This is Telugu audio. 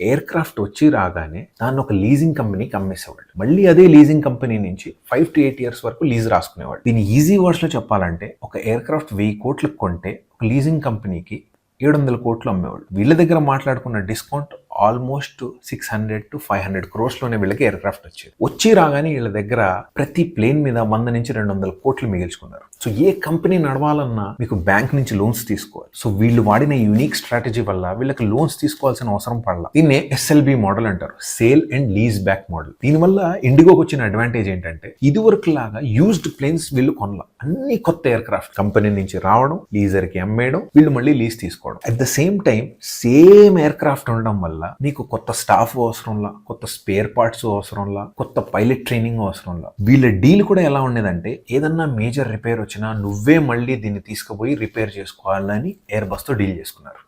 ఎయిర్ క్రాఫ్ట్ వచ్చి రాగానే దాన్ని ఒక లీజింగ్ కంపెనీకి అమ్మేసేవాళ్ళు. మళ్ళీ అదే లీజింగ్ కంపెనీ నుంచి ఫైవ్ టు ఎయిట్ ఇయర్స్ వరకు లీజ్ రాసుకునేవాళ్ళు. దీని ఈజీ వర్డ్స్లో చెప్పాలంటే ఒక ఎయిర్ క్రాఫ్ట్ వెయ్యి కోట్లకు కొంటే ఒక లీజింగ్ కంపెనీకి ఏడు వందల కోట్లు అమ్మేవాళ్ళు. వీళ్ళ దగ్గర మాట్లాడుకున్న discount almost six hundred to five హండ్రెడ్లోనే వీళ్ళకి ఎయిర్ క్రాఫ్ట్ వచ్చేది. వచ్చి రాగానే వీళ్ళ దగ్గర ప్రతి ప్లేన్ మీద వంద నుంచి రెండు వందల కోట్లు మిగిల్చుకున్నారు. సో ఏ కంపెనీ నడవాలన్నా మీకు బ్యాంక్ నుంచి లోన్స్ తీసుకోవాలి. సో వీళ్ళు వాడిన యూనిక్ స్ట్రాటజీ వల్ల వీళ్ళకి లోన్స్ తీసుకోవాల్సిన అవసరం పడాల. దీన్నే ఎస్ఎల్బి మోడల్ అంటారు. Sale and lease back model. దీనివల్ల ఇండిగోకి వచ్చిన అడ్వాంటేజ్ ఏంటంటే ఇదివరకు లాగా యూజ్డ్ ప్లేన్స్ వీళ్ళు కొనల. అన్ని కొత్త ఎయిర్ క్రాఫ్ట్ కంపెనీ నుంచి రావడం లీజర్కి అమ్మేయడం వీళ్ళు మళ్ళీ లీజ్ తీసుకోవడం. At the same time same aircraft ఉండడం వల్ల నీకు కొత్త స్టాఫ్ అవసరంలా కొత్త స్పేర్ పార్ట్స్ అవసరంలా కొత్త పైలట్ ట్రైనింగ్ అవసరంలా. వీళ్ళ డీల్ కూడా ఎలా ఉండేదంటే ఏదన్నా మేజర్ రిపేర్ వచ్చినా నువ్వే మళ్ళీ దీన్ని తీసుకుపోయి రిపేర్ చేసుకోవాలని ఎయిర్ బస్తో డీల్ చేసుకున్నారు.